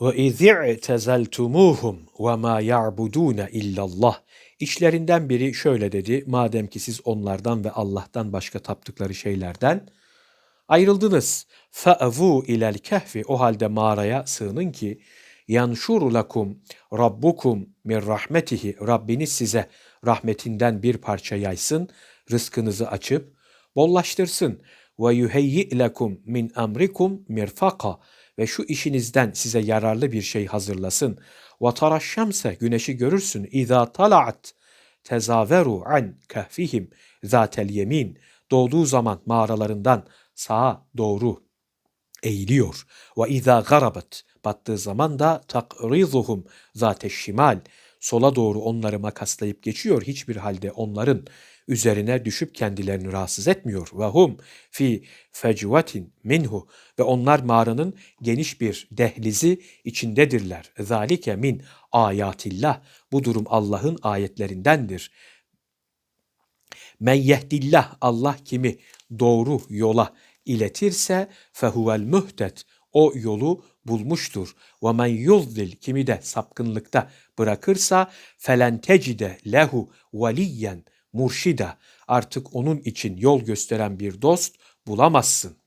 Ve iz'i tezeltumuhum ve ma ya'budun illallah. İçlerinden biri şöyle dedi. Madem ki siz onlardan ve Allah'tan başka taptıkları şeylerden ayrıldınız. Fe'vu ilel kehfi. O halde mağaraya sığının ki yanşur lakum rabbukum min rahmetihi. Rabbiniz size rahmetinden bir parça yaysın, rızkınızı açıp bollaştırsın. Ve yuheyyi lekum min amrikum mirfaka ve şu işinizden size yararlı bir şey hazırlasın. Ve taraşşamse güneşi görürsün. İza talaat tezaveru an kahfihim zatel yemin. Doğduğu zaman mağaralarından sağa doğru eğiliyor. Ve izâ garabat battığı zaman da takrizuhum zateş şimal sola doğru onları makaslayıp geçiyor. Hiçbir halde onların üzerine düşüp kendilerini rahatsız etmiyor. Ve hum fi fecvatin minhu ve onlar mağaranın geniş bir dehlizi içindedirler. Zalike min ayatillah. Bu durum Allah'ın ayetlerindendir. Men yehdillah Allah kimi doğru yola iletirse fehuvel mühtet o yolu bulmuştur. Ve men yuzdil kimi de sapkınlıkta bırakırsa felen tecide lehu veliyen murşida artık onun için yol gösteren bir dost bulamazsın.